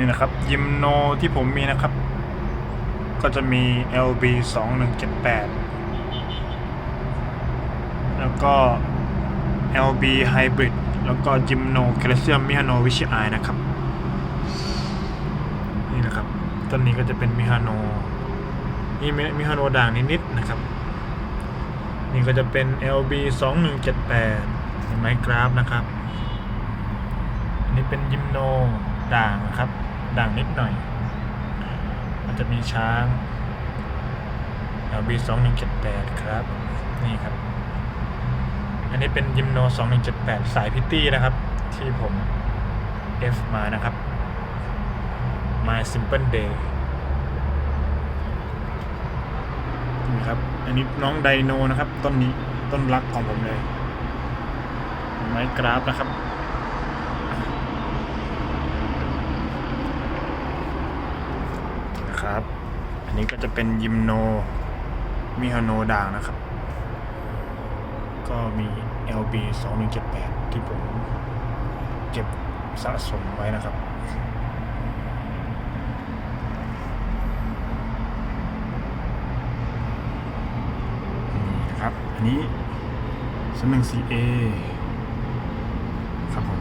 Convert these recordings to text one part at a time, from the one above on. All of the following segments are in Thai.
นี่นะครับยิมโนที่ผมมีนะครับ ก็จะมี LB 2178 แล้วก็ LB Hybrid แล้วก็ยิมโนแคลเซียมมิฮาโนวิชไอนะครับ นี่นะครับต้นนี้ก็จะเป็นมิฮานโนนี่มิฮานโนด่างนิดๆนะครับ นี่ก็จะเป็น LB 2178เป็นไม้กราฟนะครับอันนี้เป็นยิมโนด่างนะครับ ด่างนิดหน่อย มันจะมีช้าง LB 2178ครับ นี่ครับ อันนี้เป็นยิมโน2178 สายพิตตี้นะครับ ที่ผม F มานะครับ My Simple Day นี่ครับ อันนี้น้องไดโนนะครับ ต้นนี้ต้นรักของผมเลย ไม้กราฟนะครับ นะครับ อันนี้ก็จะเป็นยิมโนมิฮาโนด่างนะครับ ก็มี LB 2178 ที่ผมเก็บสะสมไว้นะครับนี่นะครับ อันนี้สหนึ่ง CA ครับผม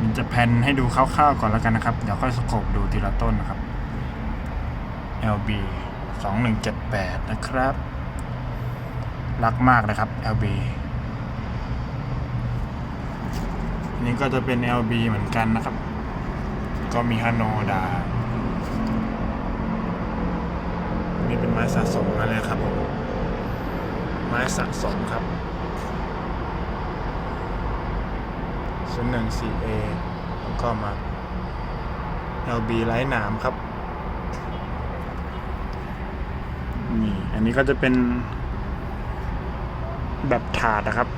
มันจะแพนให้ดูคร่าวๆก่อนแล้วกันนะครับ เดี๋ยวค่อยสโคบดูทีละต้นนะครับ LB 2178 นะครับ รักมากนะครับ LB นนี้ก็จะเป็น LB เหมือนกันนะครับ ก็มีฮานโนดานี่เป็นไม้สะสมมาเลยครับผม ไม้สะสมครับศูนย์หนึ่ง 4A แล้วก็มา LB ไร้หนามครับ นี่อันนี้ก็จะเป็น แบบถาดนะครับ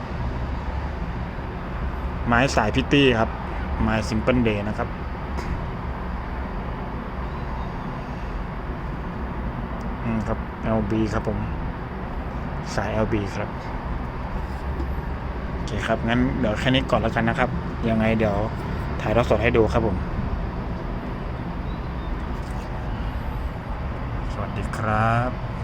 ไม้สายพิตตี้ครับ ไม้ซิมเปิลเดย์นะครับ อืมครับ LB ครับผม สาย LB ครับ โอเคครับ งั้นเดี๋ยวแค่นี้ก่อนแล้วกันนะครับ ยังไงเดี๋ยวถ่ายทอดสดให้ดูครับผม สวัสดีครับ